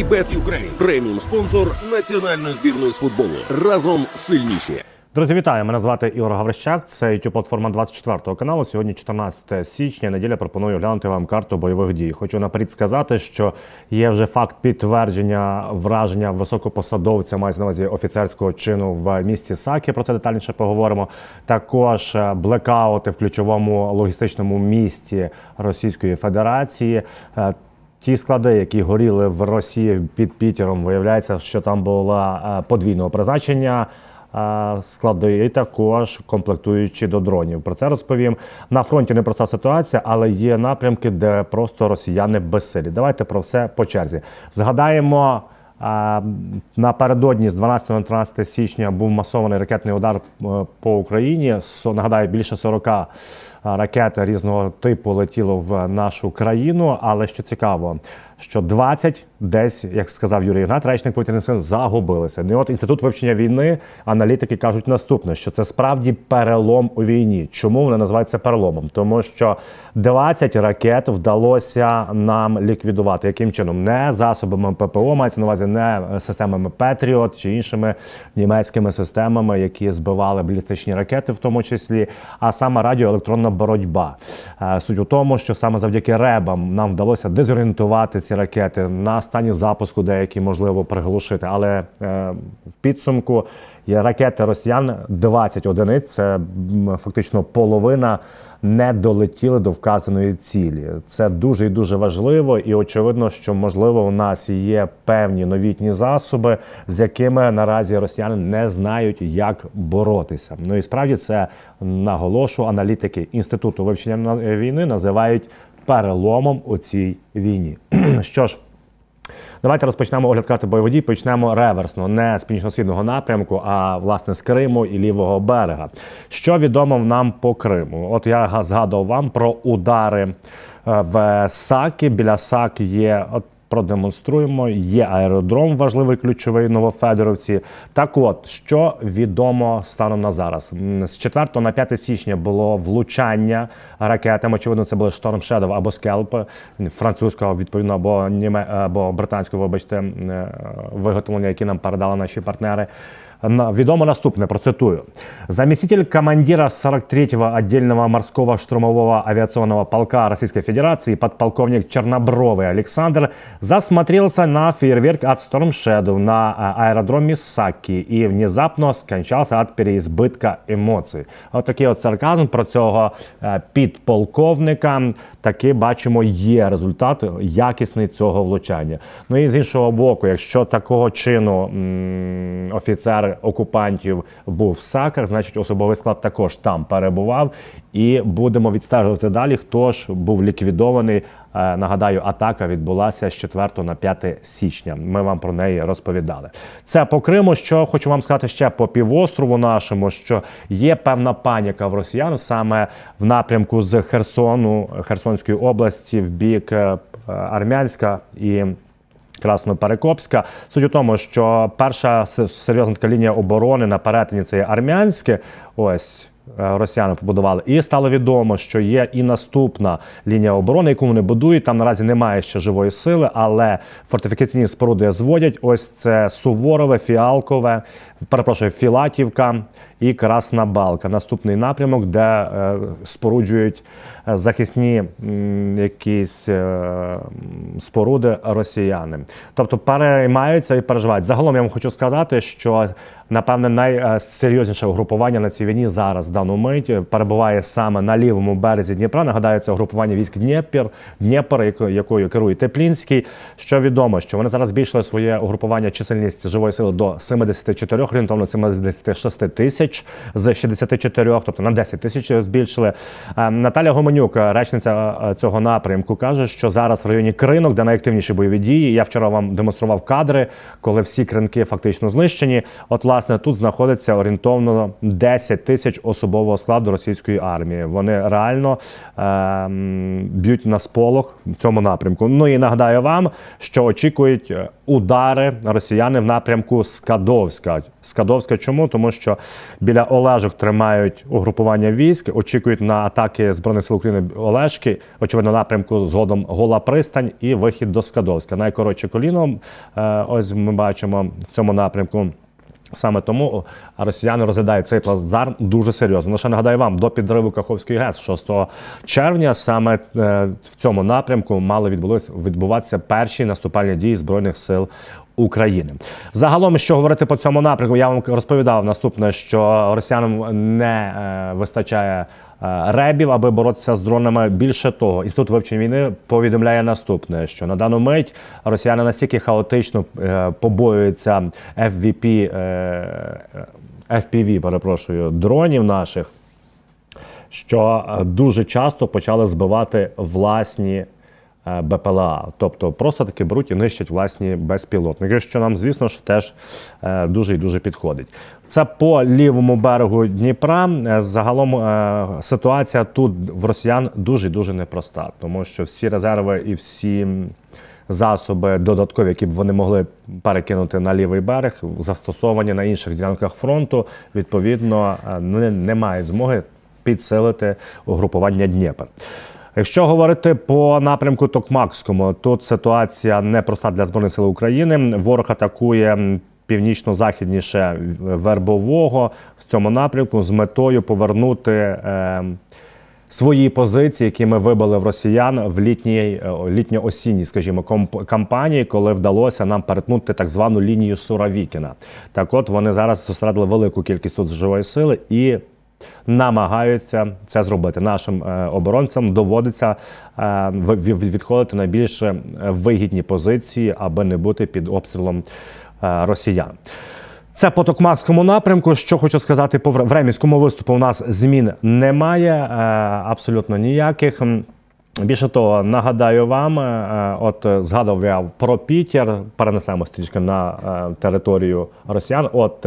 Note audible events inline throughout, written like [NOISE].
Вібет Юкрейн преміум спонсор національної збірної з футболу. Разом сильніші. Друзі, вітаю! Мене звати Ігор Гаврищак. Це youtube платформа 24 каналу. Сьогодні 14 січня. Неділя пропоную глянути вам карту бойових дій. Хочу наперед сказати, що є вже факт підтвердження враження високопосадовця, мається на увазі офіцерського чину в місті Сакі. Про це детальніше поговоримо. Також е, блекаути в ключовому логістичному місті Російської Федерації. Е, Ті склади, які горіли в Росії під Пітером, виявляється, що там було е, подвійного призначення. е, Склади і також комплектуючі до дронів. Про це розповім. На фронті непроста ситуація, але є напрямки, де просто росіяни безсилі. Давайте про все по черзі. Згадаємо. Напередодні з 12 на 13 січня був масований ракетний удар е, по Україні. Нагадаю, більше 40 ракет різного типу летіло в нашу країну. Але що цікаво, що 20 десь, як сказав Юрій Ігнат, речник повітряних сил, загубилися. І от інститут вивчення війни, аналітики кажуть наступне: що це справді перелом у війні. Чому вони називають це переломом? Тому що 20 ракет вдалося нам ліквідувати. Яким чином? Не засобами ППО, мається на увазі не системами Петріот чи іншими німецькими системами, які збивали балістичні ракети, в тому числі, а саме радіоелектронна боротьба. Е, Суть у тому, що саме завдяки ребам нам вдалося дезорієнтувати ці ракети на стані запуску, деякі можливо приглушити. Але е, в підсумку є ракети росіян 20 одиниць. Це фактично половина не долетіли до вказаної цілі. Це дуже і дуже важливо, і очевидно, що можливо у нас є певні новітні засоби, з якими наразі росіяни не знають, як боротися. Ну і справді це наголошу аналітики інституту вивчення війни називають переломом у цій війні. [CLEARS THROAT] Що ж. Давайте розпочнемо огляд карти бойових дій. Почнемо реверсно, не з північно-східного напрямку, а власне з Криму і лівого берега. Що відомо нам по Криму? От я га- згадував вам про удари е, в Сакі. Біля Саки є. От Продемонструємо, є аеродром важливий ключовий Новофедоровці. Так от, що відомо станом на зараз? З 4 на 5 січня було влучання ракетами. Очевидно, це були Storm Shadow або Скелп французького, відповідно, або німе, або британського, вибачте, е, виготовлення, які нам передали наші партнери На- Відомо наступне, процитую. Заместитель командира 43-го отдельного морского штурмового авиационного полка Российской Федерации, подполковник Чернобровый Александр, засмотрелся на фейерверк от Storm Shadow на а, аэродроме Саки и внезапно скончался от переизбытка емоцій. От такий от сарказм про цього е, підполковника. Таки бачимо, є результат якісний цього влучання. Ну і з іншого боку, якщо такого чину м, офіцер окупантів був в САКах, значить особовий склад також там перебував. І будемо відстежувати далі, хто ж був ліквідований. Е, Нагадаю, атака відбулася з 4 на 5 січня. Ми вам про неї розповідали. Це по Криму. Що хочу вам сказати ще по півострову нашому, що є певна паніка в росіян саме в напрямку з Херсону, Херсонської області, в бік е, Армянська і. Красноперекопська. Суть у тому, що перша серйозна така лінія оборони на перетині це є армянське. Ось. Е, Росіяни побудували, і стало відомо, що є і наступна лінія оборони, яку вони будують. Там наразі немає ще живої сили, але фортифікаційні споруди зводять. Ось це Суворове, Фіалкове, перепрошую, Філатівка і Красна Балка. Наступний напрямок, де е, споруджують е, захисні якісь споруди росіяни. Тобто переймаються і переживають. Загалом я вам хочу сказати, що напевне найсерйозніше угрупування на цій війні зараз в дану мить перебуває саме на лівому березі Дніпра. Нагадаю, це угрупування військ Дніпр, Дніпр, яко- якою керує Теплінський. Що відомо, що вони зараз збільшили своє угрупування чисельність живої сили до 74, орієнтовно 76 тисяч з 64, тобто на 10 тисяч збільшили. Е, Наталя Гоменюк, речниця е, цього напрямку, каже, що зараз в районі кринок, де найактивніші бойові дії. Я вчора вам демонстрував кадри, коли всі кринки фактично знищені. От, власне, тут знаходиться орієнтовно 10 тисяч особового складу російської армії. Вони реально е, б'ють на сполох в цьому напрямку. Ну і нагадаю вам, що очікують е, удари росіяни в напрямку Скадовська. Скадовська чому? Тому що біля Олежок тримають угрупування військ, очікують на атаки збройних сил України Олешки, очевидно, напрямку згодом Гола Пристань і вихід до Скадовська. Найкоротше коліно. е, Ось ми бачимо в цьому напрямку. Саме тому росіяни розглядають цей плацдарм дуже серйозно. Лише нагадаю вам, до підриву Каховської ГЕС 6 червня саме е, в цьому напрямку мали відбуватися перші наступальні дії збройних сил. України загалом, що говорити по цьому напрямку, я вам розповідав наступне, що росіянам не е, вистачає е, ребів, аби боротися з дронами. Більше того, інститут вивчення війни повідомляє наступне: що на дану мить росіяни настільки хаотично е, побоюються FVP, FPV, перепрошую, дронів наших, що дуже часто почали збивати власні. Е, БПЛА, тобто просто таки беруть і нищать власні безпілотники, що нам, звісно ж, теж е, дуже і дуже підходить. Це по лівому берегу Дніпра. Е, Загалом ситуація тут в росіян дуже дуже непроста, тому що всі резерви і всі засоби додаткові, які б вони могли перекинути на лівий берег, застосовані на інших ділянках фронту, відповідно не, не мають змоги підсилити угрупування Дніпр. Якщо говорити по напрямку Токмакському, тут ситуація непроста для збройних сил України. Ворог атакує північно-західніше вербового в цьому напрямку з метою повернути. Е, Свої позиції, які ми вибили в росіян в літній е, літньо-осінній, скажімо, кампанії, коли вдалося нам перетнути так звану лінію Суровікіна. Так, от вони зараз зосередили велику кількість тут живої сили і намагаються це зробити. Нашим е, оборонцям доводиться е, відходити на більш е, вигідні позиції, аби не бути під обстрілом росіян. Це по Токмакському напрямку. Що хочу сказати по Вре- Времівському виступу. У нас змін немає абсолютно ніяких. Більше того, нагадаю вам, е, е, от е, згадав я про Пітер, перенесемо трішки на територію росіян. От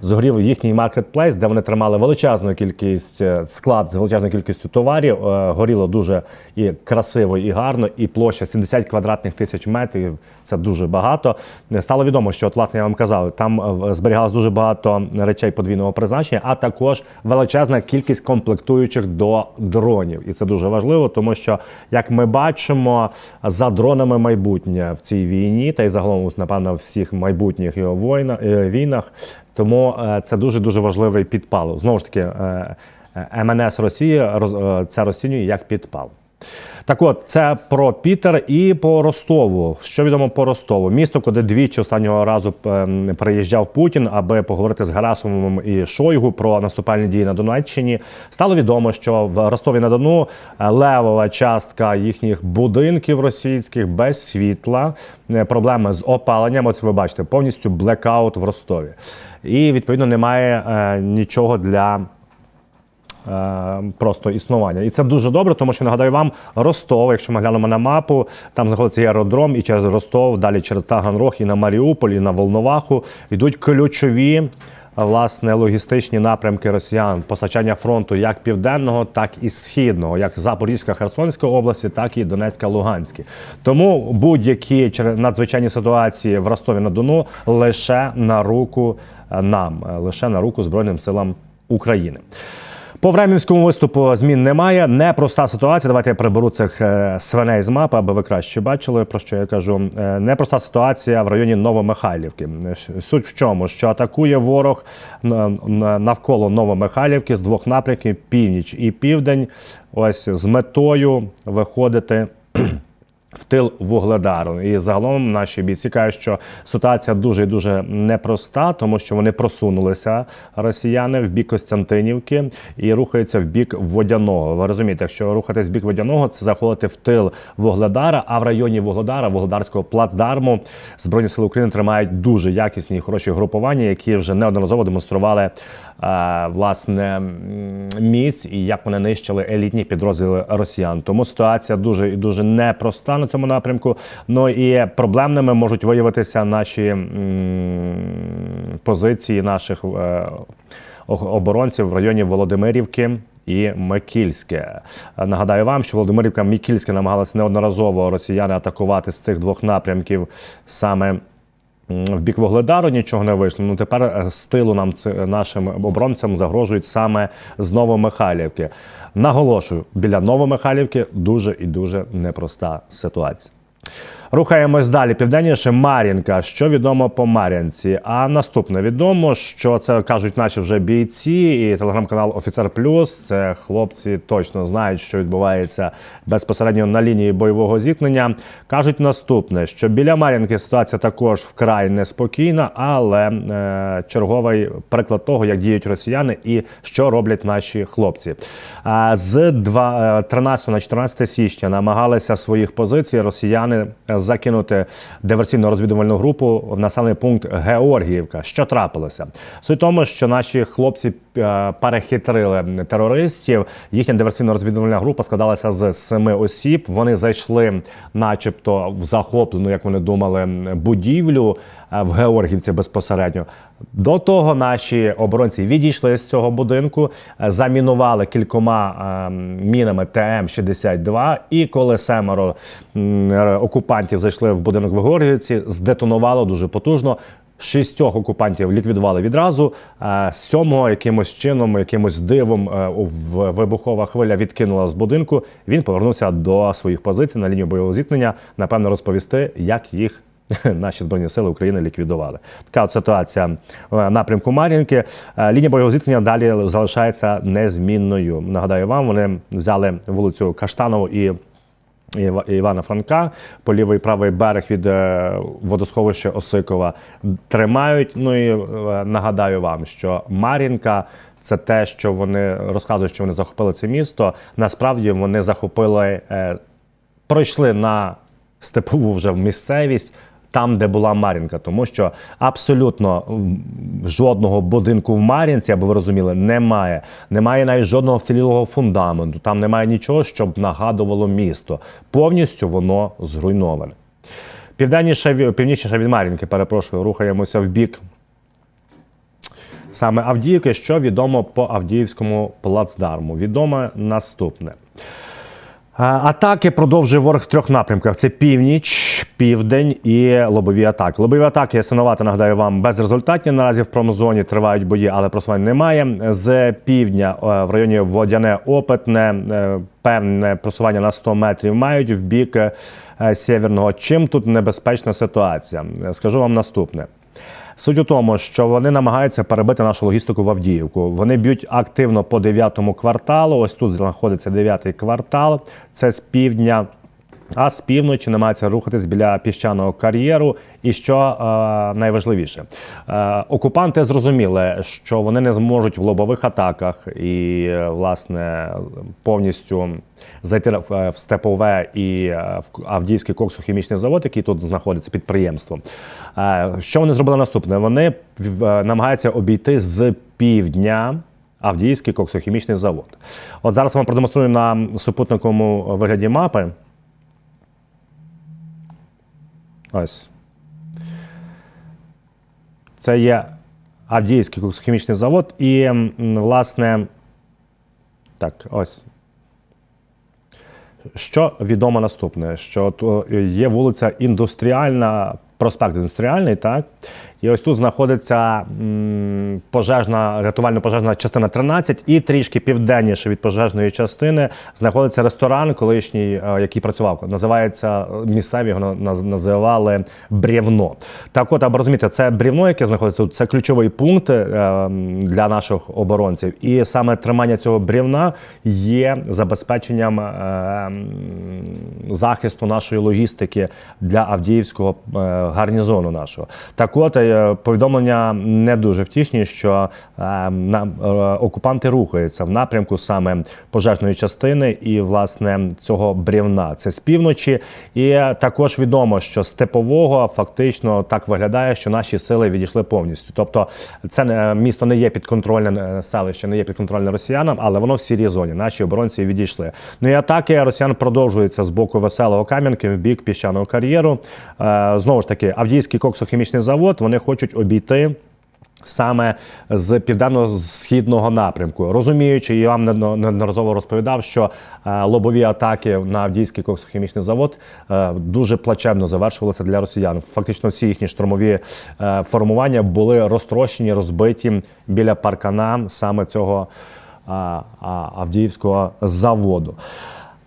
згорів їхній маркетплейс, де вони тримали величезну кількість склад з величезною кількістю товарів. Горіло дуже і красиво, і гарно, і площа 70 квадратних тисяч метрів. Це дуже багато. Стало відомо, що от, власне я вам казав, там зберігалось дуже багато речей подвійного призначення, а також величезна кількість комплектуючих до дронів. І це дуже важливо, тому що, як ми бачимо, за дронами майбутнє в цій війні, та й загалом, напевно, в всіх майбутніх його е, війнах. Тому е, це дуже дуже важливий підпал. Знову ж таки, е, МНС Росії це розцінює як підпал. Так от, це про Пітер і по Ростову. Що відомо по Ростову? Місто, куди двічі останнього разу ем, приїжджав Путін, аби поговорити з Герасимовим і Шойгу про наступальні дії на Донеччині. Стало відомо, що в Ростові на Дону е, левова частка їхніх будинків російських без світла, е, проблеми з опаленням. Ось ви бачите, повністю блекаут в Ростові. І відповідно немає е, нічого для просто існування. І це дуже добре, тому що нагадаю вам, Ростов, якщо ми глянемо на мапу, там знаходиться аеродром, і через Ростов, далі через Таганрог, і на Маріуполь, і на Волноваху йдуть ключові. Власне, логістичні напрямки росіян, постачання фронту як південного, так і східного, як Запорізька, Херсонська області, так і Донецька, Луганські. Тому будь-які надзвичайні ситуації в Ростові на Дону лише на руку е, нам, е, лише на руку Збройним силам України. По времівському виступу змін немає. Непроста ситуація. Давайте я приберу цих е, свиней з мапи, аби ви краще бачили, про що я кажу. Е, Непроста ситуація в районі Новомихайлівки. Е, Суть в чому, що атакує ворог на- на- навколо Новомихайлівки з двох напрямків північ і південь. Ось з метою виходити. В тил вугледару. І загалом наші бійці кажуть, що ситуація дуже і дуже непроста, тому що вони просунулися росіяни в бік Костянтинівки і рухаються в бік водяного. Ви розумієте, якщо рухатись в бік водяного, це заходити в тил вугледара. А в районі вугледара, вугледарського плацдарму, збройні сили України тримають дуже якісні і хороші групування, які вже неодноразово демонстрували власне міць і як вони нищили елітні підрозділи росіян. Тому ситуація дуже і дуже непроста на цьому напрямку. Ну і проблемними можуть виявитися наші позиції наших е, оборонців в районі Володимирівки. І Микільське. Нагадаю вам, що Володимирівка Микільське намагалися неодноразово росіяни атакувати з цих двох напрямків саме в бік Вогледару нічого не вийшло. Ну тепер е, з тилу нам нашим оборонцям загрожують саме з Новомихайлівки. Наголошую, біля Новомихайлівки дуже і дуже непроста ситуація. Рухаємось далі. Південніше Мар'їнка. Що відомо по Мар'янці? А наступне відомо, що це кажуть наші вже бійці, і телеграм-канал Офіцер Плюс. Це хлопці точно знають, що відбувається безпосередньо на лінії бойового зіткнення. Кажуть наступне: що біля Мар'їнки ситуація також вкрай неспокійна, але е, черговий приклад того, як діють росіяни і що роблять наші хлопці. З два- е, 13 на 14 січня намагалися своїх позицій росіяни закинути диверсійно-розвідувальну групу в населений пункт Георгіївка. Що трапилося? Суть тому, що наші хлопці е, перехитрили терористів. Їхня диверсійно-розвідувальна група складалася з семи осіб. Вони зайшли, начебто, в захоплену, як вони думали, будівлю е, в Георгівці безпосередньо. До того наші оборонці відійшли з цього будинку, е, замінували кількома е, мінами ТМ-62, і коли семеро е, окупантів зайшли в будинок в Георгіївці, здетонувало дуже потужно. Шістьох окупантів ліквідували відразу. е, Сьомого якимось чином, якимось дивом е, вибухова хвиля відкинула з будинку. Він повернувся до своїх позицій на лінію бойового зіткнення. Напевно, розповісти, як їх [LAUGHS] наші збройні сили України ліквідували. Така от ситуація в напрямку Мар'їнки. Е, Лінія бойового зіткнення далі залишається незмінною. Нагадаю вам, вони взяли вулицю Каштанову і. Івана Франка по лівий правий берег від е, водосховища Осикова тримають. Ну і е, нагадаю вам, що Мар'їнка це те, що вони розказують, що вони захопили це місто. Насправді вони захопили, е, пройшли на степову вже місцевість. Там, де була Мар'їнка, тому що абсолютно жодного будинку в Мар'їнці, аби ви розуміли, немає. Немає навіть жодного вцілілого фундаменту. Там немає нічого, щоб нагадувало місто. Повністю воно зруйноване. Південніше, північніше від Мар'їнки, перепрошую, рухаємося в бік саме Авдіївки. Що відомо по Авдіївському плацдарму? Відомо наступне. Атаки продовжує ворог в трьох напрямках: це північ, південь і лобові атаки. Лобові атаки ясинувати, нагадаю вам, безрезультатні. Наразі в промзоні тривають бої, але просувань немає. З півдня е, в районі Водяне Опитне е, певне просування на 100 метрів мають в бік е, сєвєрного. Чим тут небезпечна ситуація? Скажу вам наступне. Суть у тому, що вони намагаються перебити нашу логістику в Авдіївку. Вони б'ють активно по дев'ятому кварталу. Ось тут знаходиться дев'ятий квартал. Це з півдня. А з півночі намагаються рухатись біля піщаного кар'єру. І що е, найважливіше, е, окупанти зрозуміли, що вони не зможуть в лобових атаках і е, власне повністю зайти в е, в степове і е, в Авдіївський коксохімічний завод, який тут знаходиться підприємство. Е, Що вони зробили наступне? Вони намагаються обійти з півдня. Авдіївський коксохімічний завод. От зараз вам продемонструю на супутниковому вигляді мапи. Ось. Це є Авдіївський коксохімічний завод. І, власне, так, ось. Що відомо наступне? Що є вулиця Індустріальна, проспект Індустріальний, так? І ось тут знаходиться пожежна, рятувально-пожежна частина 13, і трішки південніше від пожежної частини знаходиться ресторан, колишній, е, який працював. Називається е, місцеві його наз- називали брівно. Так, от, аби розуміти, це брівно, яке знаходиться тут, це ключовий пункт е, для наших оборонців. І саме тримання цього брівна є забезпеченням захисту нашої логістики для Авдіївського гарнізону нашого. Так от, повідомлення не дуже втішні, що е, е, окупанти рухаються в напрямку саме пожежної частини і власне цього брівна. Це з півночі. І також відомо, що з тепового фактично так виглядає, що наші сили відійшли повністю. Тобто, це не- місто не є підконтрольне е, селище, не є підконтрольне росіянам, але воно в сірій зоні. Наші оборонці відійшли. Ну і атаки росіян продовжуються з боку веселого Кам'янки в бік піщаного кар'єру. Е, Знову ж таки, Авдіївський коксохімічний завод вони хочуть обійти. Саме з південно-східного напрямку, розуміючи, я вам неодноразово розповідав, що е, лобові атаки на Авдіївський коксохімічний завод е, дуже плачевно завершувалися для росіян. Фактично, всі їхні штурмові е, формування були розтрощені, розбиті біля паркана саме цього Авдіївського заводу.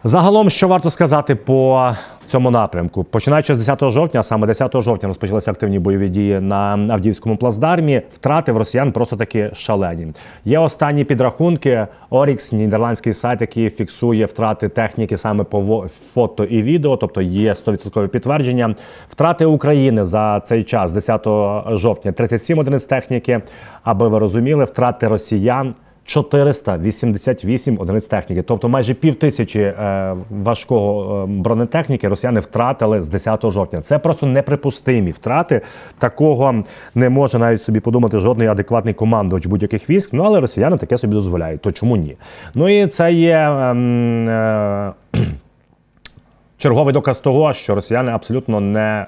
Загалом, що варто сказати по цьому напрямку, починаючи з 10 жовтня, саме 10 жовтня розпочалися активні бойові дії на Авдіївському плацдармі. Втрати в росіян просто таки шалені. Є останні підрахунки. Орікс, нідерландський сайт, який фіксує втрати техніки саме по фото і відео, тобто є 100% підтвердження. Втрати України за цей час, 10 жовтня, 37 одиниць техніки. Аби ви розуміли, втрати росіян. 488 одиниць техніки, тобто майже пів тисячі е, важкого е, бронетехніки росіяни втратили з 10 жовтня. Це просто неприпустимі втрати. Такого не може навіть собі подумати жодний адекватний командувач будь-яких військ. Ну але росіяни таке собі дозволяють. То чому ні? Ну і це є. ем, е, [CLEARS THROAT] черговий доказ того, що росіяни абсолютно не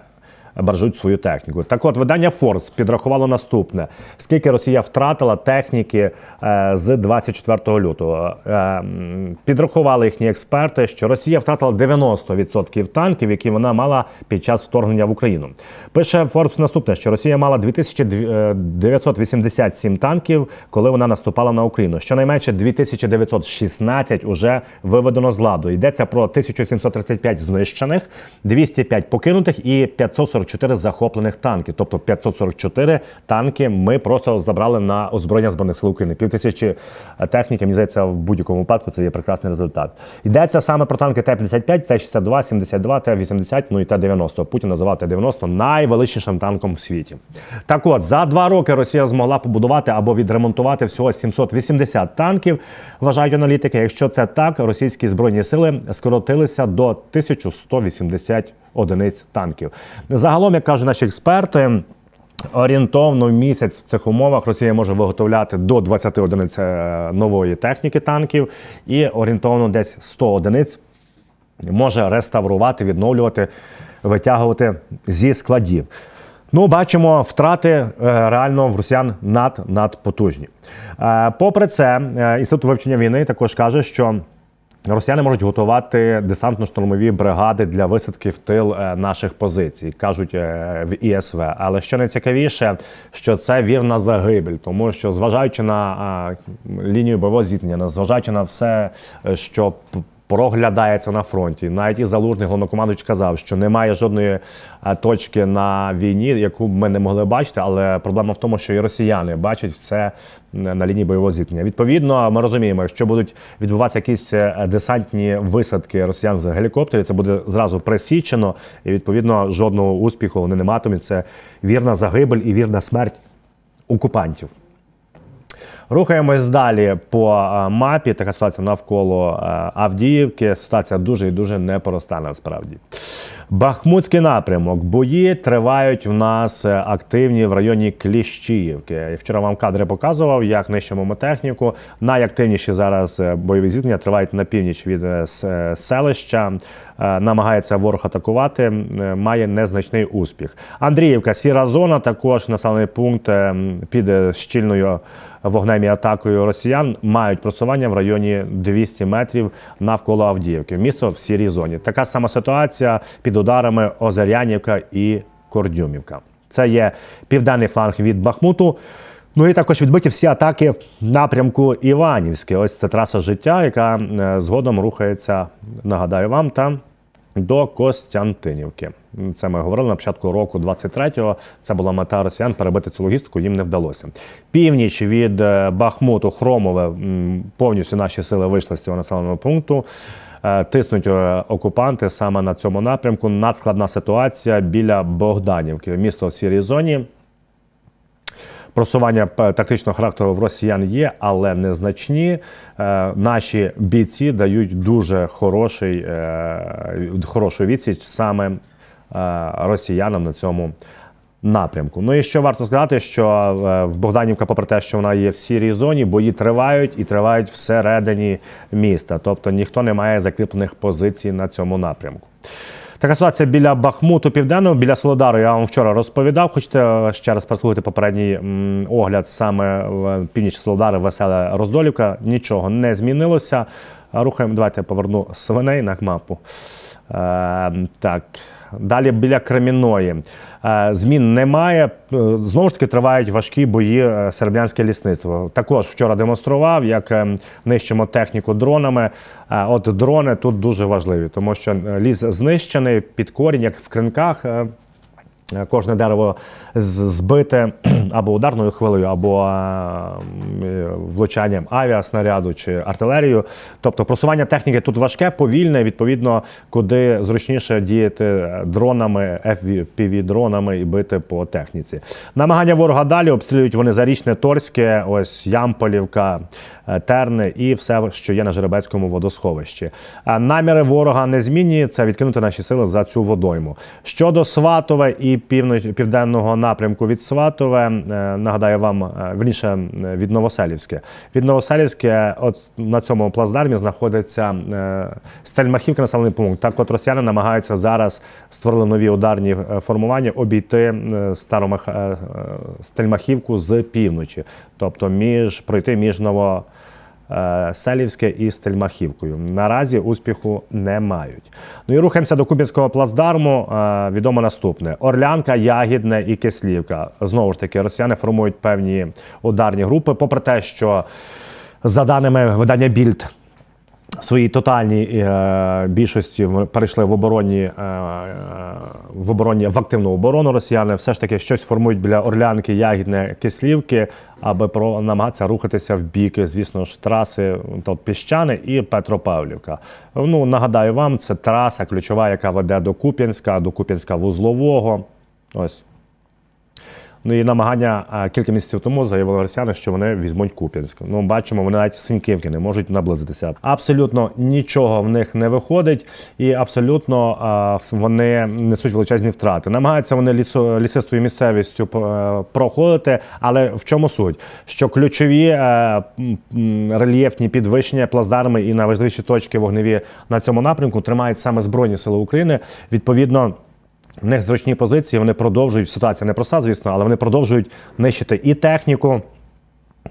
баржуть свою техніку. Так от, видання Forbes підрахувало наступне: скільки Росія втратила техніки е, з 24 лютого. Е, підрахували їхні експерти, що Росія втратила 90% танків, які вона мала під час вторгнення в Україну. Пише Forbes наступне, що Росія мала 2987 танків, коли вона наступала на Україну. Щонайменше 2916 уже виведено з ладу. Йдеться про 1735 знищених, 205 покинутих і 544 захоплених танків. Тобто 544 танки ми просто забрали на озброєння збройних сил України. Півтисячі техніки, мені здається, в будь-якому випадку це є прекрасний результат. Йдеться саме про танки Т-55, Т-62, 72, Т-80, ну і Т-90. Путін називав Т-90 найвеличнішим танком в світі. Так от, за два роки Росія змогла побудувати або відремонтувати всього 780 танків, вважають аналітики. Якщо це так, російські збройні сили скоротилися до 1180 одиниць танків. Загалом, як кажуть наші експерти, Орієнтовно в місяць в цих умовах Росія може виготовляти до 20 одиниць е, нової техніки танків і орієнтовно десь 100 одиниць може реставрувати, відновлювати, витягувати зі складів. Ну, бачимо, втрати е, реально в росіян над, надпотужні. Е, попри це, інститут вивчення війни також каже, що Росіяни можуть готувати десантно-штурмові бригади для висадки в тил е, наших позицій, кажуть е, в ІСВ. Але що найцікавіше, що це вірна загибель, тому що зважаючи на лінію бойового зіткнення, зважаючи на все, е, що проглядається на фронті. Навіть і залужний головнокомандуючий казав, що немає жодної е, точки на війні, яку б ми не могли бачити. Але проблема в тому, що і росіяни бачать все на лінії бойового зіткнення. Відповідно, ми розуміємо, якщо будуть відбуватися якісь е, десантні висадки росіян з гелікоптерів, це буде зразу пресічено, і відповідно жодного успіху вони не матимуть. Це вірна загибель і вірна смерть окупантів. Рухаємось далі по е, мапі. Така ситуація навколо е, Авдіївки. Ситуація дуже і дуже непроста насправді. Бахмутський напрямок. Бої тривають в нас е, активні в районі Кліщіївки. Вчора вам кадри показував, як нищимо ми техніку. Найактивніші зараз бойові зіткнення тривають на північ від селища. Намагається ворог атакувати, має незначний успіх. Андріївка, сіра зона, також населений пункт під щільною вогнем і атакою росіян мають просування в районі 200 метрів навколо Авдіївки. Місто в сірій зоні. Така сама ситуація під ударами Озерянівка і Кордюмівка. Це є південний фланг від Бахмуту. Ну і також відбиті всі атаки в напрямку Іванівське. Ось це траса життя, яка е, згодом рухається, нагадаю вам, там до Костянтинівки. Це ми говорили на початку року 23-го. Це була мета росіян перебити цю логістику, їм не вдалося. Північ від е, Бахмуту, Хромове, повністю наші сили вийшли з цього населеного пункту. Е, Тиснуть е, окупанти саме на цьому напрямку. Надскладна ситуація біля Богданівки. Місто в сірій зоні. Просування тактичного характеру в росіян є, але незначні. Е, Наші бійці дають дуже хороший, е, хорошу відсіч саме е, росіянам на цьому напрямку. Ну і що варто сказати, що в Богданівка, попри те, що вона є в сірій зоні, бої тривають і тривають всередині міста. Тобто ніхто не має закріплених позицій на цьому напрямку. Така ситуація біля Бахмуту Південного, біля Солодару. Я вам вчора розповідав. Хочете е, ще раз прослухати попередній огляд саме північ Солодари, весела Роздолівка. Нічого не змінилося. Рухаємо. Давайте я поверну свиней на мапу. Е, так. Далі біля Креміної. Е, Змін немає. Е, Знову ж таки тривають важкі бої Серб'янське лісництво. Також вчора демонстрував, як е, нищимо техніку дронами. Е, От дрони тут дуже важливі, тому що е, ліс знищений під корінь, як в кринках. е, Е, Кожне дерево збите [CLEARS THROAT] або ударною хвилею, або е, влучанням авіаснаряду чи артилерію. Тобто просування техніки тут важке, повільне, відповідно, куди зручніше діяти дронами, FPV-дронами і бити по техніці. Намагання ворога далі обстрілюють вони Зарічне, Торське, ось Ямполівка, е, Терни і все, що є на Жеребецькому водосховищі. Наміри ворога незмінні це відкинути наші сили за цю водойму. Щодо Сватове і південного напрямку від Сватове, е, нагадаю вам е, верніше від Новоселівське. Від Новоселівське, от на цьому плацдармі знаходиться е, Стельмахівка, населений пункт. Так, от росіяни намагаються зараз створили нові ударні формування обійти Старомах... Стельмахівку з півночі, тобто між пройти між Ново. Е, Селівське і Стельмахівкою. Наразі успіху не мають. Ну і рухаємося до Кубінського плацдарму. Е, Відомо наступне: Орлянка, Ягідне і Кислівка. Знову ж таки, росіяни формують певні ударні групи, попри те, що за даними видання Більд. Своїй тотальній е, більшості перейшли в оборонні е, е, в оборонні в активну оборону росіяни. Все ж таки щось формують біля Орлянки, Ягідне, Кислівки, аби про намагатися рухатися в бік, звісно ж, траси то Піщани і Петропавлівка. Ну нагадаю вам, це траса ключова, яка веде до Куп'янська, до Куп'янська вузлового. Ось Ну і намагання кілька місяців тому заявили росіяни, що вони візьмуть Куп'янськ. Ну, бачимо, вони навіть Синьківки не можуть наблизитися. Абсолютно нічого в них не виходить, і абсолютно вони несуть величезні втрати. Намагаються вони лісо, лісистою місцевістю е, проходити. Але в чому суть? Що ключові е, рельєфні підвищення плацдарми і найважливіші точки вогневі на цьому напрямку тримають саме Збройні Сили України. Відповідно. В них зручні позиції, вони продовжують. Ситуація непроста, звісно, але вони продовжують нищити і техніку.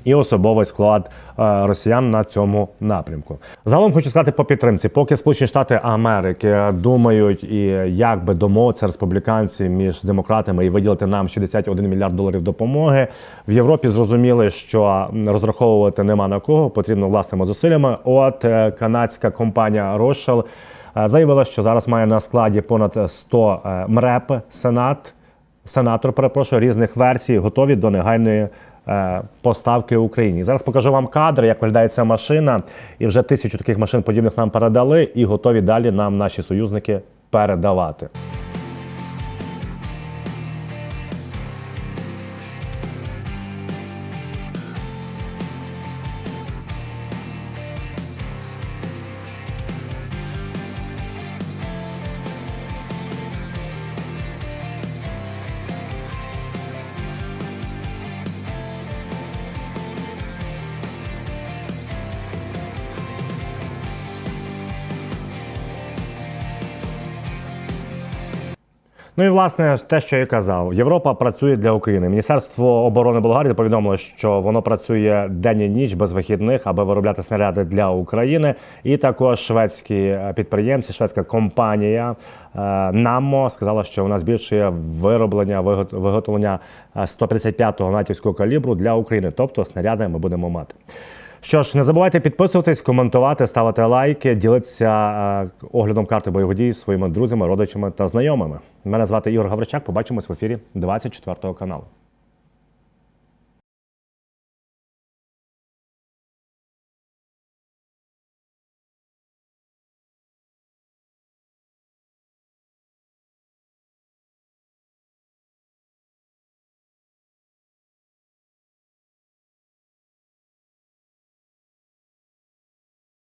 І особовий склад е, росіян на цьому напрямку. Загалом хочу сказати по підтримці. Поки Сполучені Штати Америки думають, і як би домовитися республіканці між демократами і виділити нам 61 мільярд доларів допомоги. В Європі зрозуміли, що розраховувати нема на кого, потрібно власними зусиллями. От е, канадська компанія Rothschild заявила, що зараз має на складі понад 100 е, МРЕП Сенат сенатор, перепрошую, різних версій, готові до негайної е, поставки Україні. Зараз покажу вам кадри, як виглядає ця машина. І вже тисячу таких машин подібних нам передали, і готові далі нам наші союзники передавати. Ну і власне те, що я казав, Європа працює для України. Міністерство оборони Болгарії повідомило, що воно працює день і ніч без вихідних, аби виробляти снаряди для України. І також шведські е, підприємці, шведська компанія е, Наммо сказала, що вона збільшує вироблення виготовлення е, 155-го натівського калібру для України. Тобто снаряди ми будемо мати. Що ж, не забувайте підписуватись, коментувати, ставити лайки, ділитися е, оглядом карти бойових дій своїми друзями, родичами та знайомими. Мене звати Ігор Гавричак. Побачимось в ефірі 24 каналу.